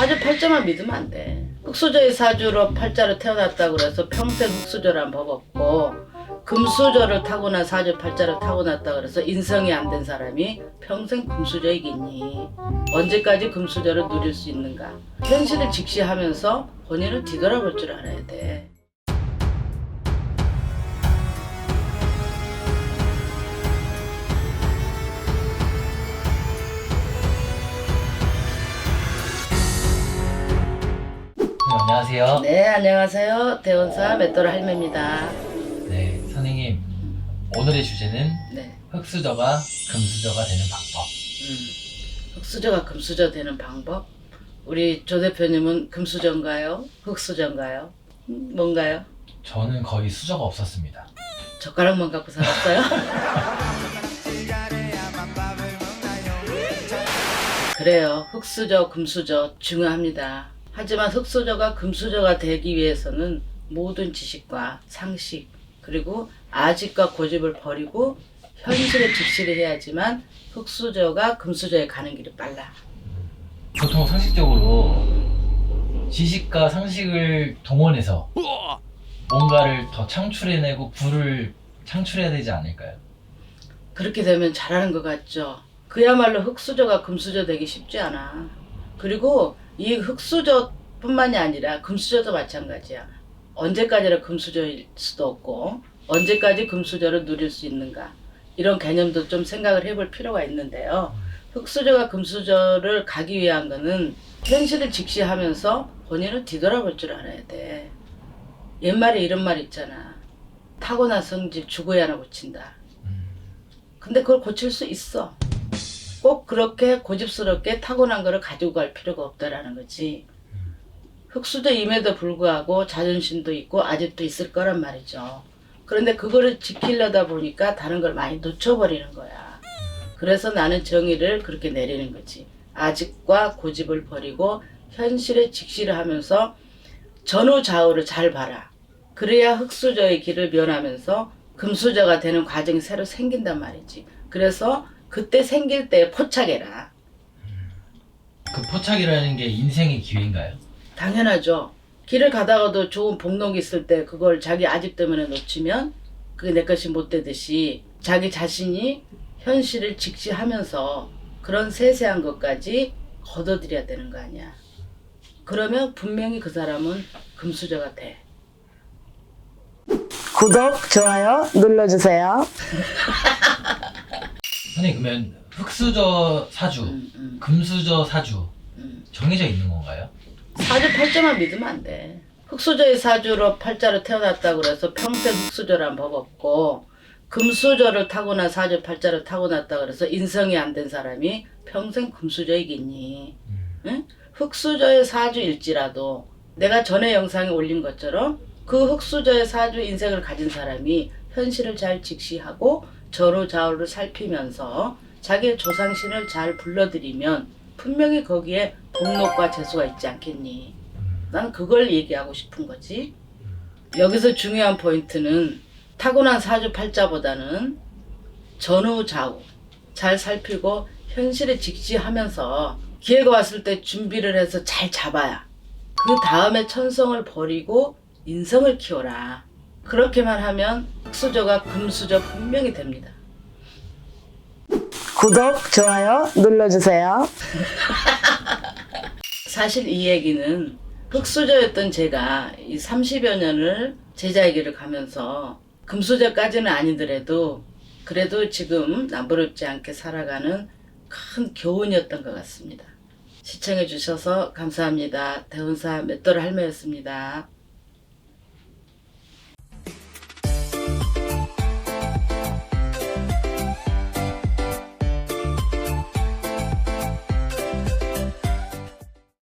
사주 팔자만 믿으면 안 돼. 흑수저의 사주로 팔자로 태어났다고 그래서 평생 흑수저란 법 없고 금수저를 타고난 사주 팔자를 타고났다 그래서 인성이 안 된 사람이 평생 금수저이겠니? 언제까지 금수저를 누릴 수 있는가? 현실을 직시하면서 본인을 뒤돌아볼 줄 알아야 돼. 안녕하세요. 네, 안녕하세요. 대원사 맷돌 할매입니다. 네, 선생님. 오늘의 주제는 네. 흑수저가 금수저가 되는 방법. 음, 흑수저가 금수저 되는 방법? 우리 조 대표님은 금수저인가요? 흑수저인가요? 음, 뭔가요? 저는 거의 수저가 없었습니다. 젓가락만 갖고 살았어요? 그래요. 흑수저, 금수저 중요합니다. 하지만 흑수저가 금수저가 되기 위해서는 모든 지식과 상식 그리고 아직과 고집을 버리고 현실에 직시를 해야지만 흑수저가 금수저에 가는 길이 빨라. 보통 상식적으로 지식과 상식을 동원해서 뭔가를 더 창출해내고 부를 창출해야 되지 않을까요? 그렇게 되면 잘하는 것 같죠. 그야말로 흑수저가 금수저 되기 쉽지 않아. 그리고 이 흑수저뿐만이 아니라 금수저도 마찬가지야. 언제까지나 금수저일 수도 없고 언제까지 금수저를 누릴 수 있는가 이런 개념도 좀 생각을 해볼 필요가 있는데요. 흑수저가 금수저를 가기 위한 거는 현실을 직시하면서 본인을 뒤돌아볼 줄 알아야 돼. 옛말에 이런 말 있잖아. 타고난 성질 죽어야 하나 고친다. 근데 그걸 고칠 수 있어. 꼭 그렇게 고집스럽게 타고난 거를 가지고 갈 필요가 없다라는 거지. 흑수저임에도 불구하고 자존심도 있고 아직도 있을 거란 말이죠. 그런데 그거를 지키려다 보니까 다른 걸 많이 놓쳐버리는 거야. 그래서 나는 정의를 그렇게 내리는 거지. 아직과 고집을 버리고 현실에 직시를 하면서 전후 좌우를 잘 봐라. 그래야 흑수저의 길을 면하면서 금수저가 되는 과정이 새로 생긴단 말이지. 그래서 그때 생길 때 포착해라. 그 포착이라는 게 인생의 기회인가요? 당연하죠. 길을 가다가도 좋은 복록이 있을 때 그걸 자기 아집 때문에 놓치면 그게 내 것이 못 되듯이 자기 자신이 현실을 직시하면서 그런 세세한 것까지 걷어들여야 되는 거 아니야. 그러면 분명히 그 사람은 금수저가 돼. 구독, 좋아요 눌러주세요. 선생님 그러면 흑수저 사주, 음, 음, 금수저 사주 음. 정해져 있는 건가요? 사주 팔자만 믿으면 안 돼. 흑수저의 사주로 팔자로 태어났다고 그래서 평생 흑수저란 법 없고 금수저를 타고난 사주 팔자를 타고났다고 그래서 인성이 안 된 사람이 평생 금수저이겠니? 응? 흑수저의 사주일지라도 내가 전에 영상에 올린 것처럼 그 흑수저의 사주 인생을 가진 사람이 현실을 잘 직시하고 좌우를 살피면서 자기의 조상신을 잘 불러들이면 분명히 거기에 복록과 재수가 있지 않겠니? 난 그걸 얘기하고 싶은 거지. 여기서 중요한 포인트는 타고난 사주 팔자보다는 전후 좌우 잘 살피고 현실에 직시하면서 기회가 왔을 때 준비를 해서 잘 잡아야 그 다음에 천성을 버리고 인성을 키워라. 그렇게만 하면 흑수저가 금수저 분명히 됩니다. 구독, 좋아요 눌러주세요. 사실 이 얘기는 흑수저였던 제가 이 30여 년을 제자의 길을 가면서 금수저까지는 아니더라도 그래도 지금 남부럽지 않게 살아가는 큰 교훈이었던 것 같습니다. 시청해 주셔서 감사합니다. 대원사 맷돌 할매였습니다.